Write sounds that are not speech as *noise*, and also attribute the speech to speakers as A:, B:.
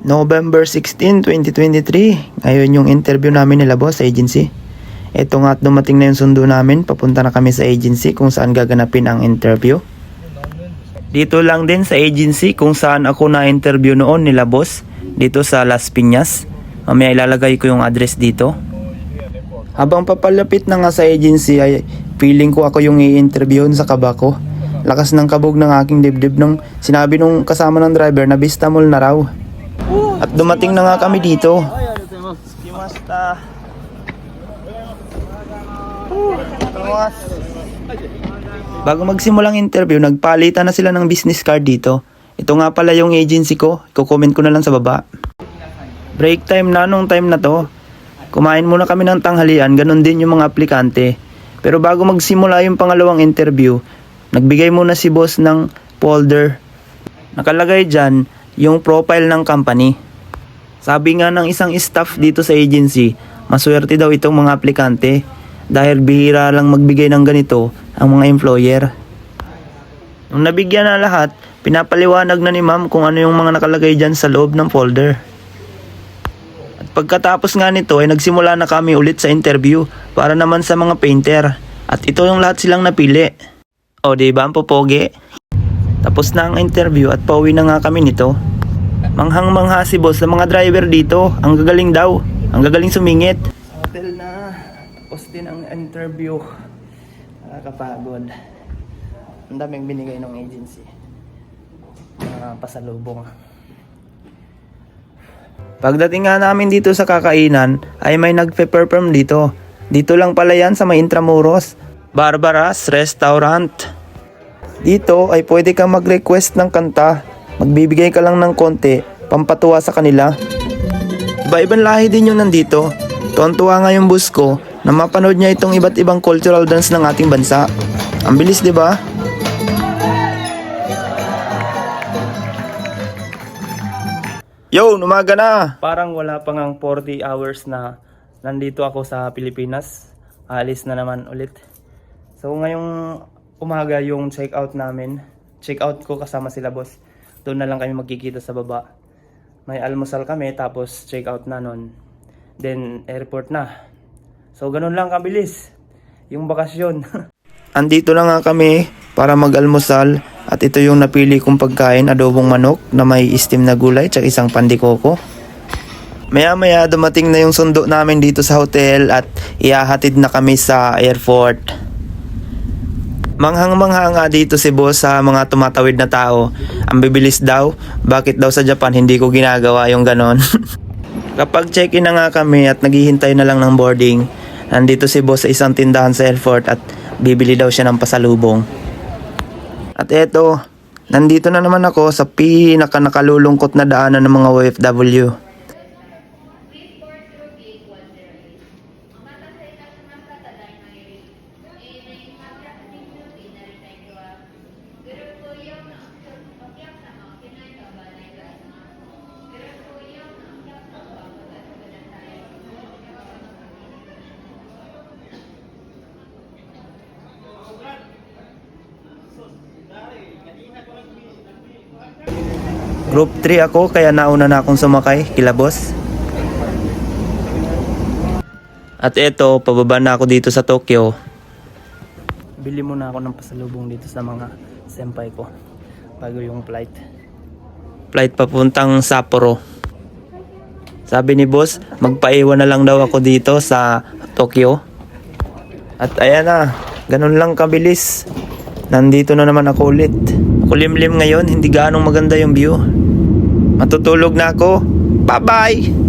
A: November 16, 2023. Ngayon yung interview namin nila boss sa agency. Ito nga at dumating na yung sundo namin. Papunta na kami sa agency kung saan gaganapin ang interview. Dito lang din sa agency kung saan ako na-interview noon nila boss. Dito sa Las Piñas. Mamaya ilalagay ko yung address dito. Habang papalapit na nga sa agency ay feeling ko ako yung i-interviewin sa kaba ko. Lakas ng kabog ng aking dibdib nung sinabi nung kasama ng driver na Bistamol na raw. At dumating na nga kami dito. Kimasta. Bago magsimulang interview, nagpalitan na sila ng business card dito. Ito nga pala yung agency ko. Iko-comment ko na lang sa baba. Break time na nung time na to. Kumain muna kami ng tanghalian, ganun din yung mga aplikante. Pero bago magsimula yung pangalawang interview, nagbigay muna si boss ng folder. Nakalagay dyan yung profile ng company. Sabi nga ng isang staff dito sa agency, maswerte daw itong mga aplikante dahil bihira lang magbigay ng ganito ang mga employer. Nung nabigyan na lahat, pinapaliwanag na ni ma'am kung ano yung mga nakalagay dyan sa loob ng folder. At pagkatapos nga nito ay nagsimula na kami ulit sa interview para naman sa mga painter. At ito yung lahat silang napili. O di ba ang popogi? Tapos na ang interview at pauwi na nga kami nito. Manghang-mangha si boss sa mga driver dito. Ang gagaling daw. Ang gagaling sumingit. Hotel na. Tapos din ang interview. Nakakapagod. Ang daming binigay ng agency. Mga pasalubong. Pagdating nga namin dito sa kakainan, ay may nagpe-perform dito. Dito lang pala yan sa may Intramuros. Barbara's Restaurant. Dito ay pwede kang mag-request ng kanta. Magbibigay ka lang ng konti, pampatuwa sa kanila. Iba-ibang lahi din yung nandito. Tuwan-tuwa nga yung bus ko na mapanood niya itong iba't ibang cultural dance ng ating bansa. Ang bilis, di ba? Yo, umaga na! Parang wala pang ang 40 hours na nandito ako sa Pilipinas. Alis na naman ulit. So ngayong umaga yung check out namin. Check out ko kasama sila boss. Doon na lang kami magkikita sa baba. May almusal kami tapos check out na nun. Then airport na. So ganun lang kabilis. Yung bakasyon. *laughs* Andito na nga kami para mag-almusal at ito yung napili kong pagkain, adobong manok na may steam na gulay at isang pandikoko. Maya maya dumating na yung sundo namin dito sa hotel at ihahatid na kami sa airport. Manghang-mangha nga dito si boss sa mga tumatawid na tao. Ang bibilis daw, bakit daw sa Japan hindi ko ginagawa yung ganon. *laughs* Kapag check-in na nga kami at naghihintay na lang ng boarding, nandito si boss sa isang tindahan sa airport at bibili daw siya ng pasalubong. At eto, nandito na naman ako sa pinaka nakalulungkot na daanan ng mga OFW. Group 3 ako kaya nauna na akong sumakay kila boss. At eto, pababa na ako dito sa Tokyo. Bili muna ako ng pasalubong dito sa mga senpai ko bago yung flight. Flight papuntang Sapporo. Sabi ni boss, magpaiwan na lang daw ako dito sa Tokyo. At ayan na, ganun lang kabilis. Nandito na naman ako ulit. Kulimlim ngayon, hindi gaanong maganda yung view. Matutulog na ako. Bye-bye!